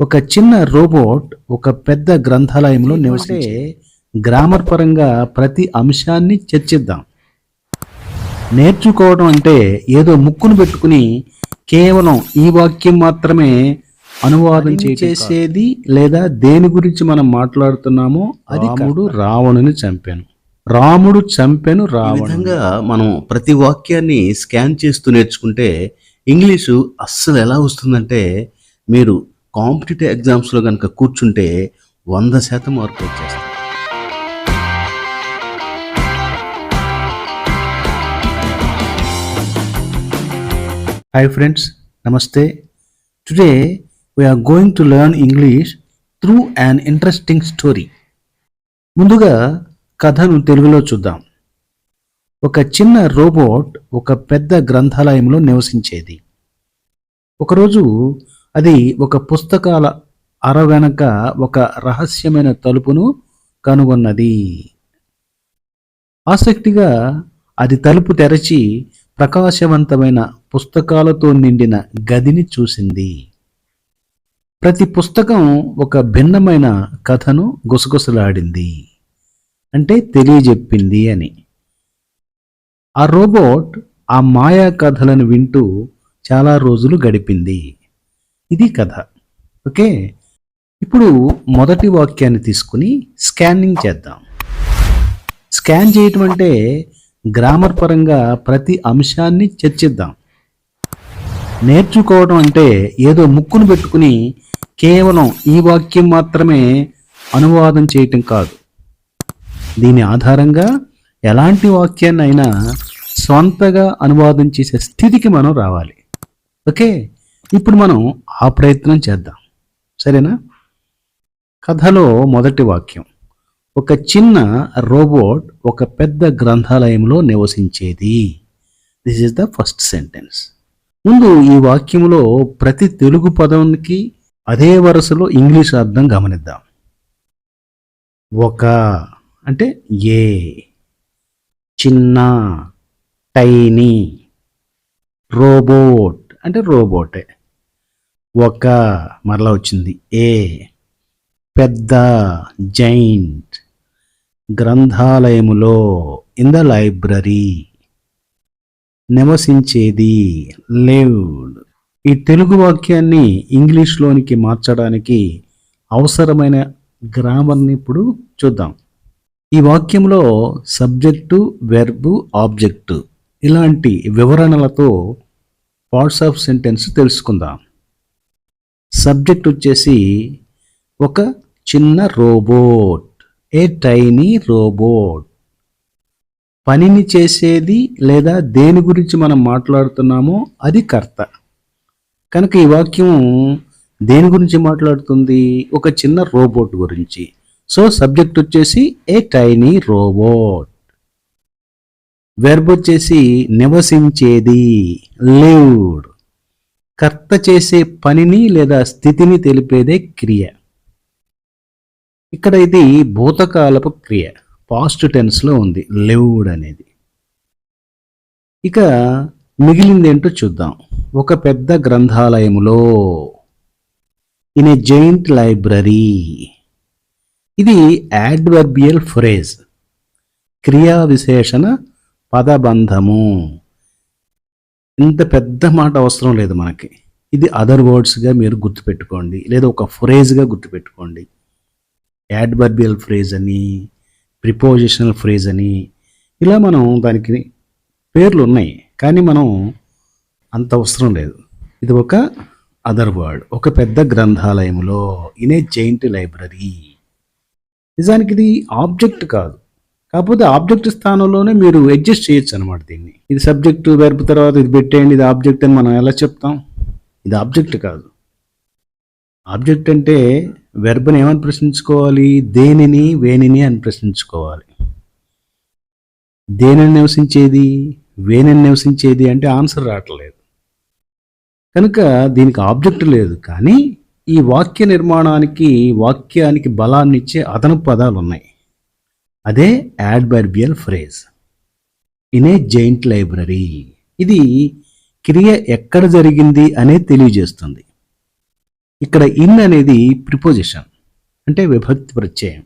ఒక చిన్న రోబోట్ ఒక పెద్ద గ్రంథాలయంలో నివసించే గ్రామర్ పరంగా ప్రతి అంశాన్ని చర్చిద్దాం. నేర్చుకోవడం అంటే ఏదో ముక్కును పెట్టుకుని కేవలం ఈ వాక్యం మాత్రమే అనువాదం చేసేది? లేదా దేని గురించి మనం మాట్లాడుతున్నామో అది రాముడు రావణుని చంపాను. రాముడు చంపెను విధంగా మనం ప్రతి వాక్యాన్ని స్కాన్ చేస్తూ నేర్చుకుంటే ఇంగ్లీషు అస్సలు ఎలా వస్తుందంటే మీరు కాంపిటేటివ్ ఎగ్జామ్స్లో కనుక కూర్చుంటే వంద శాతం మార్కులు వచ్చేస్తాయి. హాయ్ ఫ్రెండ్స్ నమస్తే. Today we are going to learn English through an interesting story ముందుగా కథను తెలుగులో చూద్దాం. ఒక చిన్న రోబోట్ ఒక పెద్ద గ్రంథాలయంలో నివసించేది. ఒకరోజు అది ఒక పుస్తకాల అర వెనక ఒక రహస్యమైన తలుపును కనుగొన్నది. ఆసక్తిగా అది తలుపు తెరచి ప్రకాశవంతమైన పుస్తకాలతో నిండిన గదిని చూసింది. ప్రతి పుస్తకం ఒక భిన్నమైన కథను గుసగుసలాడింది. అంటే తెలియజెప్పింది అని. ఆ రోబోట్ ఆ మాయా కథలను వింటూ చాలా రోజులు గడిపింది. ఇది కథ. ఓకే? ఇప్పుడు మొదటి వాక్యాన్ని తీసుకుని స్కానింగ్ చేద్దాం. స్కాన్ చేయటం అంటే గ్రామర్ పరంగా ప్రతి అంశాన్ని చర్చిద్దాం. నేర్చుకోవడం అంటే ఏదో ముక్కును పెట్టుకుని కేవలం ఈ వాక్యం మాత్రమే అనువాదం చేయటం కాదు. దీని ఆధారంగా ఎలాంటి వాక్యాన్ని అయినా స్వంతగా అనువాదం చేసే స్థితికి మనం రావాలి. ఓకే? ఇప్పుడు మనం ఆ ప్రయత్నం చేద్దాం. సరేనా? కథలో మొదటి వాక్యం. ఒక చిన్న రోబోట్ ఒక పెద్ద గ్రంథాలయంలో నివసించేది. This is the first sentence ముందు ఈ వాక్యంలో ప్రతి తెలుగు పదానికి అదే వరుసలో ఇంగ్లీష్ అర్థం గమనిద్దాం. ఒక అంటే ఏ చిన్న టైనీ రోబోట్ అంటే రోబోటే. ఒక మరలా వచ్చింది. ఏ. పెద్ద జైంట్ గ్రంథాలయములో ఇన్ ద లైబ్రరీ నివసించేది లివ్డ్. ఈ తెలుగు వాక్యాన్ని ఇంగ్లీష్లోనికి మార్చడానికి అవసరమైన గ్రామర్ని ఇప్పుడు చూద్దాం. ఈ వాక్యంలో సబ్జెక్టు వెర్బు ఆబ్జెక్టు ఇలాంటి వివరణలతో పార్ట్స్ ఆఫ్ సెంటెన్స్ తెలుసుకుందాం. సబ్జెక్ట్ వచ్చేసి ఒక చిన్న రోబోట్ ఏ టైనీ రోబోట్. పనిని చేసేది లేదా దేని గురించి మనం మాట్లాడుతున్నామో అది కర్త. కనుక ఈ వాక్యం దేని గురించి మాట్లాడుతుంది? ఒక చిన్న రోబోట్ గురించి. సో సబ్జెక్ట్ వచ్చేసి ఏ టైనీ రోబోట్. వెర్బ్ వచ్చేసి నివసించేది లివ్డ్. కర్త చేసే పనిని లేదా స్థితిని తెలిపేదే క్రియ. ఇక్కడ ఇది భూతకాలపు క్రియ పాస్ట్ టెన్స్లో ఉంది లెవ్డ్ అనేది. ఇక మిగిలిందేంటో చూద్దాం. ఒక పెద్ద గ్రంథాలయములో ఇన్ ఏ జైంట్ లైబ్రరీ ఇది యాడ్వర్బియల్ ఫ్రేజ్ క్రియా విశేషణ పదబంధము. ఇంత పెద్ద మాట అవసరం లేదు మనకి. ఇది అదర్ వర్డ్స్గా మీరు గుర్తుపెట్టుకోండి. లేదా ఒక ఫ్రేజ్గా గుర్తుపెట్టుకోండి. యాడ్బర్బియల్ ఫ్రేజ్ అని ప్రిపోజిషనల్ ఫ్రేజ్ అని ఇలా మనం దానికి పేర్లు ఉన్నాయి. కానీ మనం అంత అవసరం లేదు. ఇది ఒక అదర్ వర్డ్ ఒక పెద్ద గ్రంథాలయంలో ఇన్ ఏ జైంట్ లైబ్రరీ నిజానికి ఇది ఆబ్జెక్ట్ కాదు. కాకపోతే ఆబ్జెక్ట్ స్థానంలోనే మీరు అడ్జస్ట్ చేయొచ్చు అనమాట దీన్ని. ఇది సబ్జెక్ట్ వెర్బ్ తర్వాత ఇది పెట్టేయండి ఇది ఆబ్జెక్ట్ అని మనం ఎలా చెప్తాం? ఇది ఆబ్జెక్ట్ కాదు. ఆబ్జెక్ట్ అంటే వెర్బ్ని ఏమని ప్రశ్నించుకోవాలి? దేనిని వేనిని అని ప్రశ్నించుకోవాలి. దేనిని నివసించేది? వేనిని నివసించేది అంటే ఆన్సర్ రావట్లేదు. కనుక దీనికి ఆబ్జెక్ట్ లేదు కానీ ఈ వాక్య నిర్మాణానికి వాక్యానికి బలాన్ని ఇచ్చే అదనపు పదాలు ఉన్నాయి. అదే adverbial phrase in a giant library ఇది క్రియ ఎక్కడ జరిగింది అనేది తెలియజేస్తుంది. ఇక్కడ ఇన్ అనేది ప్రిపోజిషన్ అంటే విభక్తి ప్రత్యయం.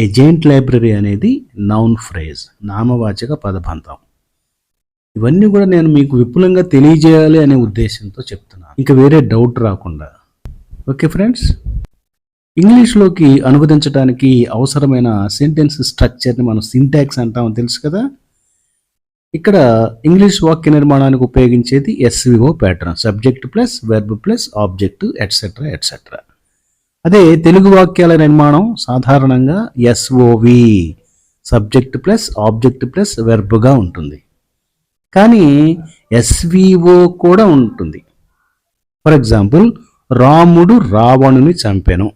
ఏ జైంట్ లైబ్రరీ అనేది నౌన్ ఫ్రేజ్ నామవాచక పదబంధం. ఇవన్నీ కూడా నేను మీకు విపులంగా తెలియజేయాలి అనే ఉద్దేశంతో చెప్తున్నాను. ఇంకా వేరే డౌట్ రాకుండా. ఓకే ఫ్రెండ్స్ ఇంగ్లీష్లోకి అనువదించడానికి అవసరమైన సెంటెన్స్ స్ట్రక్చర్ని మనం సింటాక్స్ అంటామని తెలుసు కదా? ఇక్కడ ఇంగ్లీష్ వాక్య నిర్మాణానికి ఉపయోగించేది SVO pattern subject plus verb plus object etcetera etcetera అదే తెలుగు వాక్యాల నిర్మాణం సాధారణంగా SOV subject plus object plus వెర్బ్గా ఉంటుంది. కానీ ఎస్విఓ కూడా ఉంటుంది. ఫర్ ఎగ్జాంపుల్ రాముడు రావణుని చంపెను.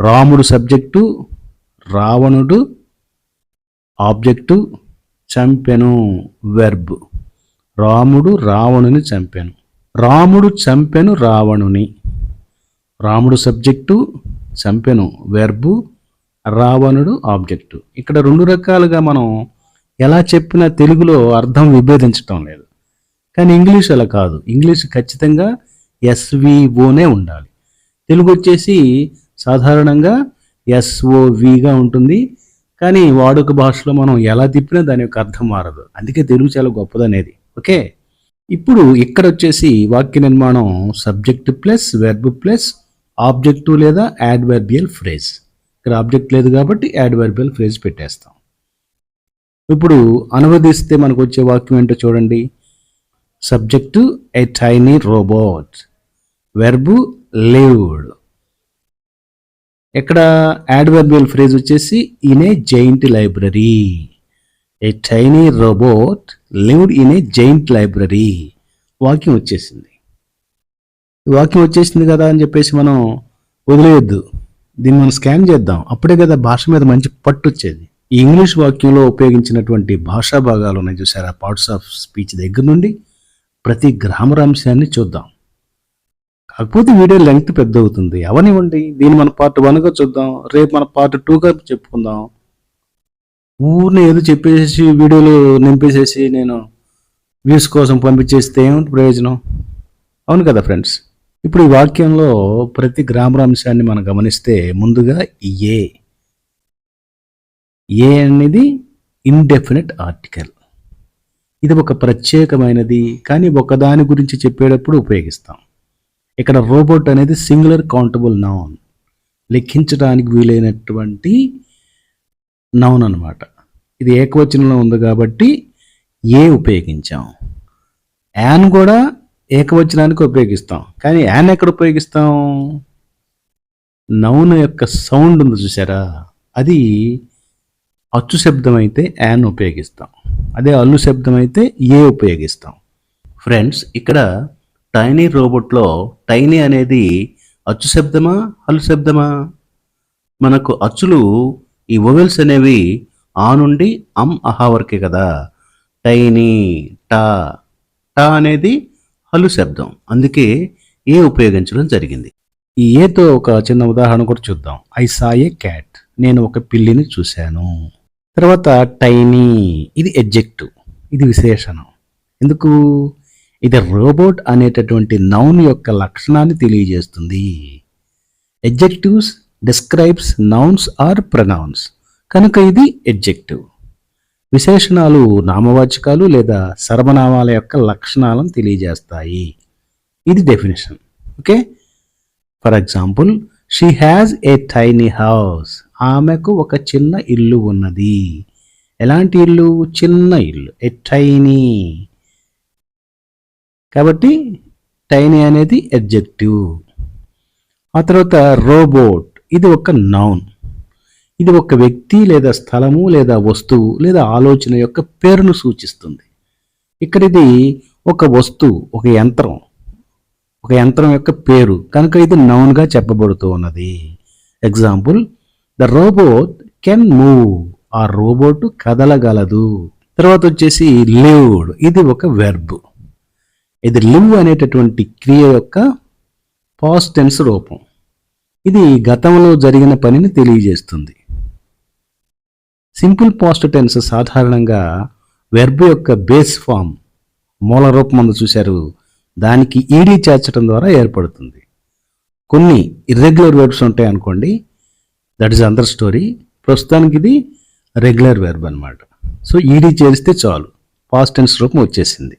రాముడు సబ్జెక్టు రావణుడు ఆబ్జెక్టు చంపెను వెర్బ్. రాముడు రావణుని చంపెను. రాముడు చంపెను రావణుని. రాముడు సబ్జెక్టు చంపెను వెర్బు రావణుడు ఆబ్జెక్టు. ఇక్కడ రెండు రకాలుగా మనం ఎలా చెప్పినా తెలుగులో అర్థం విభేదించటం లేదు. కానీ ఇంగ్లీష్ అలా కాదు. ఇంగ్లీష్ ఖచ్చితంగా ఎస్విఓనే ఉండాలి. తెలుగు వచ్చేసి సాధారణంగా ఎస్ఓవిగా ఉంటుంది. కానీ వాడుక భాషలో మనం ఎలా తిప్పినా దాని యొక్క అర్థం మారదు. అందుకే తెలుగు చాలా గొప్పదనేది. ఓకే? ఇప్పుడు ఇక్కడ వచ్చేసి వాక్య నిర్మాణం subject plus verb plus object లేదా యాడ్వర్బియల్ ఫ్రేజ్ ఇక్కడ ఆబ్జెక్ట్ లేదు కాబట్టి యాడ్వర్బియల్ ఫ్రేజ్ పెట్టేస్తాం. ఇప్పుడు అనువదిస్తే మనకు వచ్చే వాక్యం ఏంటో చూడండి. Subject a tiny robot verb lived ఇక్కడ యాడ్వర్బియల్ ఫ్రేజ్ వచ్చేసి in a giant library a tiny robot lived in a giant library వాక్యం వచ్చేసింది. వాకింగ్ వాక్యం వచ్చేసింది కదా అని చెప్పేసి మనం వదిలేయొద్దు. దీన్ని మనం స్కాన్ చేద్దాం. అప్పుడే కదా భాష మీద మంచి పట్టు వచ్చేది. ఈ ఇంగ్లీష్ వాక్యంలో ఉపయోగించినటువంటి భాషా భాగాలు ఉన్నాయి చూసారా? పార్ట్స్ ఆఫ్ స్పీచ్ దగ్గర నుండి ప్రతి గ్రామర్ అంశాన్ని చూద్దాం. కాకపోతే వీడియో లెంగ్త్ పెద్ద అవుతుంది అవనివ్వండి. దీన్ని మన పార్ట్ వన్గా చూద్దాం. రేపు మన పార్ట్ టూగా చెప్పుకుందాం. ఊరిని ఏదో చెప్పేసి వీడియోలు నింపేసేసి నేను వ్యూస్ కోసం పంపించేస్తే ఏమిటి ప్రయోజనం? అవును కదా ఫ్రెండ్స్? ఇప్పుడు ఈ వాక్యంలో ప్రతి గ్రామరాంశాన్ని మనం గమనిస్తే ముందుగా ఏ. ఏ అనేది ఇండెఫినెట్ ఆర్టికల్ ఇది ఒక ప్రత్యేకమైనది కానీ ఒకదాని గురించి చెప్పేటప్పుడు ఉపయోగిస్తాం. ఇక్కడ రోబోట్ అనేది సింగులర్ కౌంటబుల్ నౌన్ లెక్కించడానికి వీలైనటువంటి నౌన్ అన్నమాట. ఇది ఏకవచనంలో ఉంది కాబట్టి ఏ ఉపయోగించాం? యాన్ కూడా ఏకవచనానికి ఉపయోగిస్తాం. కానీ యాన్ ఎక్కడ ఉపయోగిస్తాం? నౌన్ యొక్క సౌండ్ ఉంది చూసారా అది అచ్చు శబ్దం అయితే యాన్ ఉపయోగిస్తాం. అదే అల్లు శబ్దం అయితే ఏ ఉపయోగిస్తాం? ఫ్రెండ్స్ ఇక్కడ టైనీ రోబోట్లో టైనీ అనేది అచ్చు శబ్దమా హలు శబ్దమా? మనకు అచ్చులు ఈ ఓవెల్స్ అనేవి ఆ నుండి అమ్ అహా వరకే కదా. టైనీ టా టా అనేది హలు శబ్దం. అందుకే ఏ ఉపయోగించడం జరిగింది? ఈ ఏతో ఒక చిన్న ఉదాహరణ కూడా చూద్దాం. I saw a cat. నేను ఒక పిల్లిని చూశాను. తర్వాత టైనీ. ఇది ఎడ్జెక్టివ్. ఇది విశేషణం. ఎందుకు? ఇది రోబోట్ అనేటటువంటి నౌన్ యొక్క లక్షణాన్ని తెలియజేస్తుంది. Adjectives describes nouns or pronouns కనుక ఇది ఎడ్జెక్టివ్ విశేషణాలు నామవాచకాలు లేదా సర్వనామాల యొక్క లక్షణాలను తెలియజేస్తాయి. ఇది definition okay for example she has a tiny house ఆమెకు ఒక చిన్న ఇల్లు ఉన్నది. ఎలాంటి ఇల్లు? చిన్న ఇల్లు. ఎ టైనీ కాబట్టి టైనీ అనేది ఎడ్జెక్టివ్ ఆ తర్వాత రోబోట్ ఇది ఒక నౌన్ ఇది ఒక వ్యక్తి లేదా స్థలము లేదా వస్తువు లేదా ఆలోచన యొక్క పేరును సూచిస్తుంది. ఇక్కడ ఇది ఒక వస్తువు ఒక యంత్రం. ఒక యంత్రం యొక్క పేరు. కనుక ఇది నౌన్గా చెప్పబడుతూ ఉన్నది. Example the robot can move ఆ రోబోట్ కదలగలదు. తర్వాత వచ్చేసి లివ్డ్ ఇది ఒక వెర్బ్ ఇది లివ్ అనేటటువంటి క్రియ యొక్క పాస్ట్ టెన్స్ రూపం. ఇది గతంలో జరిగిన పనిని తెలియజేస్తుంది. సింపుల్ పాస్ట్ టెన్స్ సాధారణంగా వెర్బ్ యొక్క బేస్ ఫామ్ మూల రూపం అందు చూశారు. దానికి ఈడీ చేర్చడం ద్వారా ఏర్పడుతుంది. కొన్ని ఇర్రెగ్యులర్ వెర్బ్స్ ఉంటాయి అనుకోండి. దట్ ఈస్ అందర్ స్టోరీ ప్రస్తుతానికి ఇది రెగ్యులర్ వెర్బ్ అన్నమాట. సో ఈడీ చేరిస్తే చాలు. పాస్ట్ టెన్స్ రూపం వచ్చేసింది.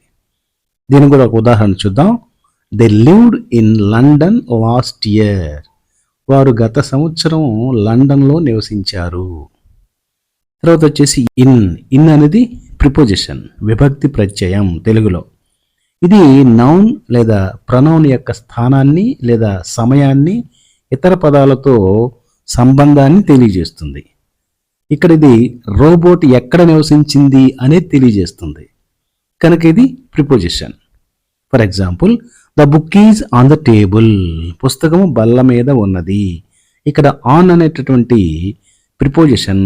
దీనికి కూడా ఒక ఉదాహరణ చూద్దాం. They lived in London last year వారు గత సంవత్సరం లండన్లో నివసించారు. తర్వాత వచ్చేసి ఇన్ ఇన్ అనేది ప్రిపోజిషన్ విభక్తి ప్రత్యయం తెలుగులో. ఇది నౌన్ లేదా ప్రనౌన్ యొక్క స్థానాన్ని లేదా సమయాన్ని ఇతర పదాలతో సంబంధాన్ని తెలియజేస్తుంది. ఇక్కడ ఇది రోబోట్ ఎక్కడ నివసించింది అనేది తెలియజేస్తుంది. కనుక ఇది preposition for example the book is on the table పుస్తకము బల్ల మీద ఉన్నది. ఇక్కడ ఆన్ అనేటటువంటి ప్రిపోజిషన్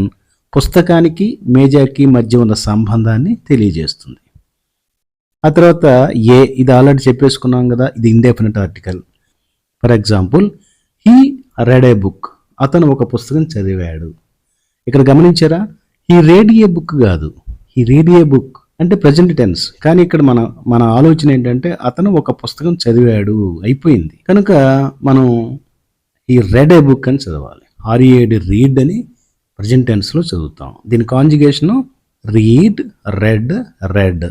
పుస్తకానికి మేజర్కి మధ్య ఉన్న సంబంధాన్ని తెలియజేస్తుంది. ఆ తర్వాత ఏ ఇది ఆల్రెడీ చెప్పేసుకున్నాం కదా ఇది indefinite article for example he read a book అతను ఒక పుస్తకం చదివాడు. ఇక్కడ గమనించారా? ఈ రేడ్ ఏ బుక్ కాదు. ఈ రీడ్ ఏ బుక్ అంటే ప్రజెంట్ టెన్స్ కానీ ఇక్కడ మన మన ఆలోచన ఏంటంటే అతను ఒక పుస్తకం చదివాడు అయిపోయింది. కనుక మనం ఈ రెడ్ ఏ బుక్ అని చదవాలి. ఆర్ఏడి రీడ్ అని ప్రజెంట్ టెన్స్లో చదువుతాం. దీని కాంజుగేషను రీడ్ రెడ్ రెడ్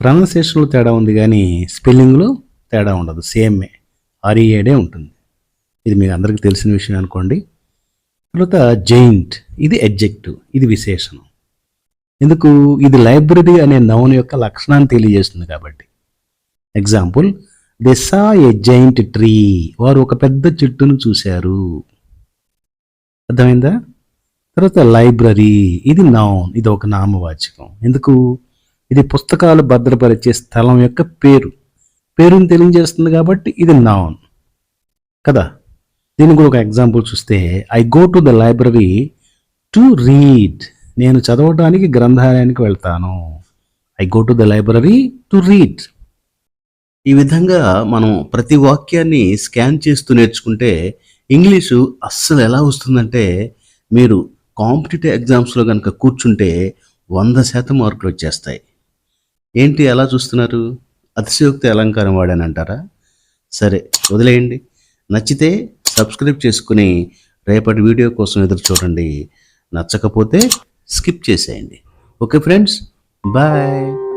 ప్రొనౌన్సియేషన్లో తేడా ఉంది కానీ స్పెల్లింగ్లో తేడా ఉండదు. సేమే ఆర్ఈఏడే ఉంటుంది. ఇది మీకు అందరికీ తెలిసిన విషయం అనుకోండి. తర్వాత జైంట్ ఇది ఎడ్జెక్టివ్ ఇది విశేషణం. ఎందుకు? ఇది లైబ్రరీ అనే నౌన్ యొక్క లక్షణాన్ని తెలియజేస్తుంది కాబట్టి. Example they saw a giant tree వారు ఒక పెద్ద చెట్టును చూశారు. అర్థమైందా? తర్వాత లైబ్రరీ ఇది నౌన్ ఇది ఒక నామవాచకం. ఎందుకు? ఇది పుస్తకాలు భద్రపరిచే స్థలం యొక్క పేరు. పేరుని తెలియజేస్తుంది కాబట్టి ఇది నౌన్. కదా? దీని కూడా ఒక ఎగ్జాంపుల్ చూస్తే I go to the library to read నేను చదవడానికి గ్రంథాలయానికి వెళ్తాను. I go to the library to read ఈ విధంగా మనం ప్రతి వాక్యాన్ని స్కాన్ చేస్తూ నేర్చుకుంటే ఇంగ్లీషు అస్సలు ఎలా వస్తుందంటే మీరు కాంపిటేటివ్ ఎగ్జామ్స్లో కనుక కూర్చుంటే వంద శాతం మార్కులు వచ్చేస్తాయి. ఏంటి ఎలా చూస్తున్నారు? అతిశయోక్తి అలంకారం వాడానంటారా సరే వదిలేయండి. నచ్చితే సబ్స్క్రైబ్ చేసుకుని రేపటి వీడియో కోసం ఎదురు చూడండి. నచ్చకపోతే స్కిప్ చేసేయండి. Okay friends bye.